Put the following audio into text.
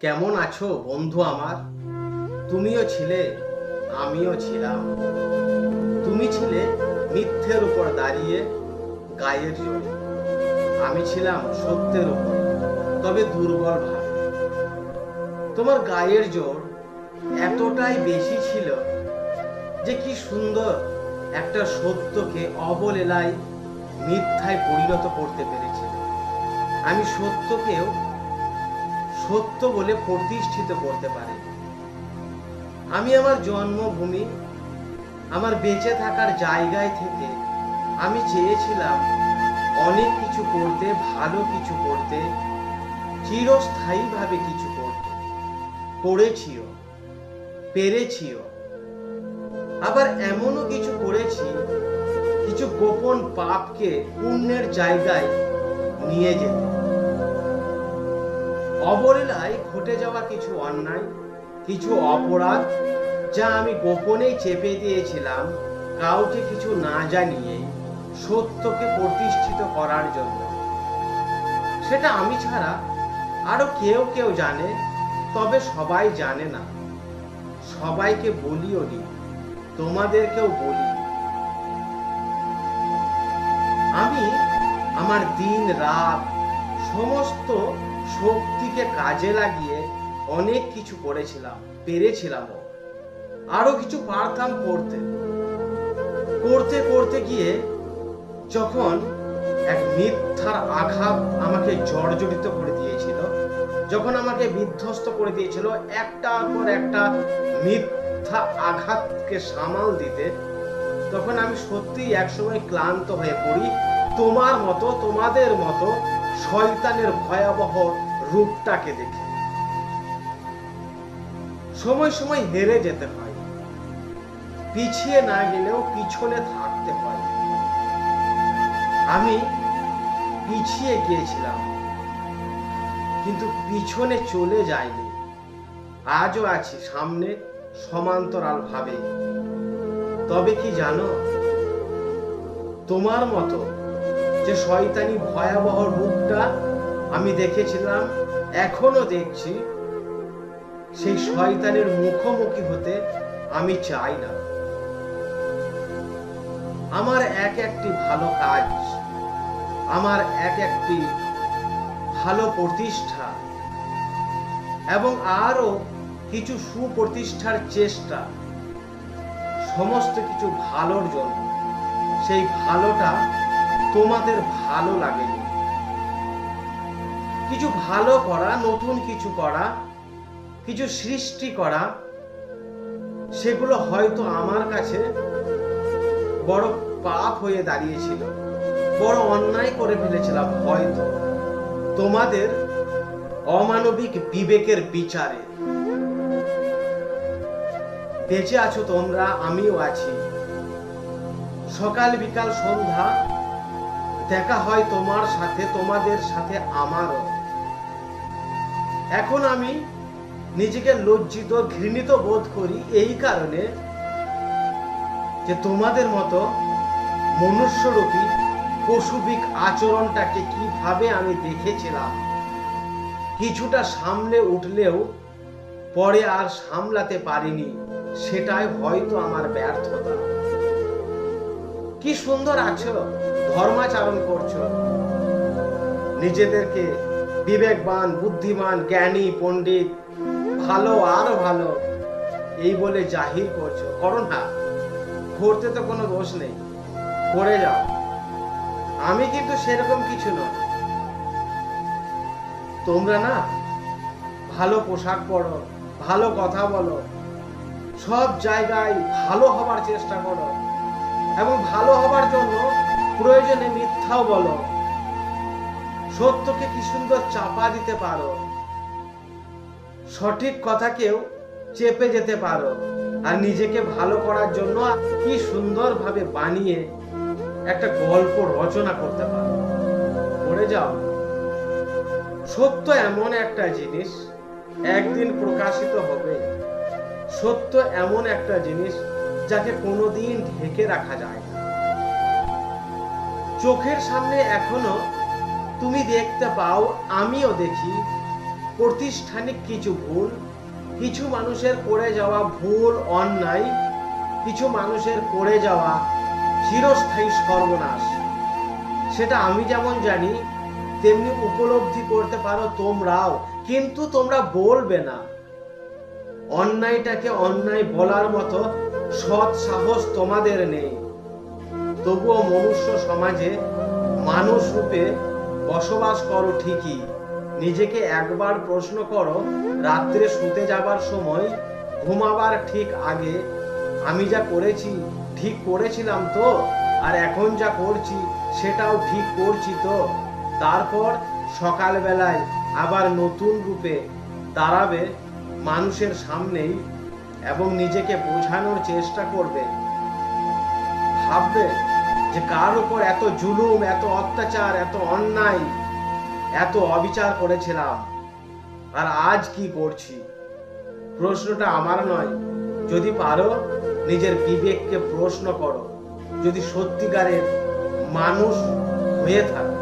কেমন আছো বন্ধু আমার? তুমিও ছিলে, আমিও ছিলাম। তুমি ছিলে মিথ্যের উপর দাঁড়িয়ে গায়ের জোরে। আমি ছিলাম সত্যের উপরে, তবে দুর্বল ভাবে। তোমার গায়ের জোর এতটাই বেশি ছিল যে কি সুন্দর একটা সত্যকে অবলেলায় মিথ্যায় পরিণত করতে পেরেছিল আমি সত্যকেও সত্য বলে প্রতিষ্ঠিত করতে পারে। আমি আমার জন্মভূমি, আমার বেঁচে থাকার জায়গায় থেকে আমি চেয়েছিলাম অনেক কিছু করতে, ভালো কিছু করতে, চিরস্থায়ীভাবে কিছু করতে। করেছিও, পেরেছিও। আবার এমনও কিছু করেছি, কিছু গোপন পাপকে পুণ্যের জায়গায় নিয়ে যেতে। অবলীলায় ঘটে যাওয়া কিছু অন্যায়, কিছু অপরাধ, যা আমি গোপনেই চেপে দিয়েছিলাম, কাউকে কিছু না জানিয়ে সত্যকে প্রতিষ্ঠিত করার জন্য। সেটা আমি ছাড়া আরও কেউ কেউ জানে, তবে সবাই জানে না। সবাইকে বলিও নি, তোমাদেরকেও বলি। আমি আমার দিন রাত সমস্ত শক্তিকে কাজে লাগিয়ে অনেক কিছু করেছিলাম পেরেছিলামও আরও কিছু পারতাম করতে। করতে করতে গিয়ে যখন এক মিথ্যার আঘাত আমাকে জর্জরিত করে দিয়েছিল, যখন আমাকে বিধ্বস্ত করে দিয়েছিল একটার পর একটা মিথ্যা আঘাতকে সামাল দিতে, তখন আমি সত্যিই একসময় ক্লান্ত হয়ে পড়ি। তোমার মতো, তোমাদের মতো শয়তানের ভয়াবহ রূপটাকে দেখে। সময় সময় হেরে যেতে হয়। পিছিয়ে না গেলেও পিছনে থাকতে হয়। আমি পিছিয়ে গিয়েছিলাম, কিন্তু পিছনে চলে যায়নি আজও আছি সামনে সমান্তরাল ভাবে তবে কি জানো, তোমার মতো যে শয়তানি ভয়াবহ রূপটা আমি দেখেছিলাম এখনও দেখছি, সেই শয়তানের মুখোমুখি হতে আমি চাই না। আমার এক একটি ভালো কাজ, আমার এক একটি ভালো প্রতিষ্ঠা, এবং আরও কিছু সুপ্রতিষ্ঠার চেষ্টা, সমস্ত কিছু ভালোর জন্য। সেই ভালোটা তোমাদের ভালো লাগেনি। কিছু ভালো করা, নতুন কিছু করা, কিছু সৃষ্টি করা, সেগুলো হয়তো আমার কাছে বড় পাপ হয়ে দাঁড়িয়েছিল, বড় অন্যায় করে ফেলেছিলাম হয়তো। তোমাদের অমানবিক বিবেকের বিচারে। বেঁচে আছো তোমরা, আমিও আছি। সকাল বিকাল সন্ধ্যা দেখা হয় তোমার সাথে, তোমাদের সাথে আমারও। এখন আমি নিজেকে লজ্জিত, ঘৃণিত বোধ করি এই কারণে যে তোমাদের মতো মনুষ্যরূপী পশুবিক আচরণটাকে কীভাবে আমি দেখেছিলাম, কিছুটা সামলে উঠলেও পরে আর সামলাতে পারিনি, সেটাই হয়তো আমার ব্যর্থতা। কি সুন্দর আছো ধর্মাচরণ করছ। নিজেদেরকে বিবেকবান, বুদ্ধিমান, জ্ঞানী, পণ্ডিত, ভালো, আরও ভালো, এই বলে জাহির করছ। করো না, করতে তো কোনো দোষ নেই। করে যাও। আমি কিন্তু সেরকম কিছু নয় তোমরা না, ভালো পোশাক পরো, ভালো কথা বলো, সব জায়গায় ভালো হবার চেষ্টা করো। এবং ভালো হবার জন্য প্রয়োজনে মিথ্যাও বলো। সত্যকে কি সুন্দর চাপা দিতে পারো? সঠিক কথাকেও চেপে যেতে পারো। আর নিজেকে ভালো করার জন্য কি সুন্দরভাবে বানিয়ে একটা গল্প রচনা করতে পারো। পড়ে যাও। সত্য এমন একটা জিনিস, একদিন প্রকাশিত হবে। সত্য এমন একটা জিনিস যাকে কোনোদিন ঢেকে রাখা যায় না। চোখের সামনে এখনও তুমি দেখতে পাও, আমিও দেখি প্রতিষ্ঠানিক কিছু ভুল, কিছু মানুষের করে যাওয়া ভুল, অন্যায়, কিছু মানুষের করে যাওয়া চিরস্থায়ী সর্বনাশ। সেটা আমি যেমন জানি, তেমনি উপলব্ধি করতে পারো তোমরাও, কিন্তু তোমরা বলবে না। অন্যায়টাকে অন্যায় বলার মতো সৎ সাহস তোমাদের নেই। তবুও মনুষ্য সমাজে মানুষ রূপে বসবাস করো ঠিকই। নিজেকে একবার প্রশ্ন করো, রাত্রে শুতে যাবার সময় ঘুমাবার ঠিক আগে, আমি যা করেছি ঠিক করেছিলাম তো, আর এখন যা করছি সেটাও ঠিক করছি তো। তারপর সকালবেলায় আবার নতুন রূপে দাঁড়াবে মানুষের সামনেই এবং নিজেকে বোঝানোর চেষ্টা করবে। ভাববে যে কার উপর এত জুলুম, এত অত্যাচার, এত অন্যায়, এত অবিচার করেছিলাম। আর আজ কি করছি? প্রশ্নটা আমার নয়। যদি পারো, নিজের বিবেককে প্রশ্ন করো। যদি সত্যিকারের মানুষ হয়ে থাকো।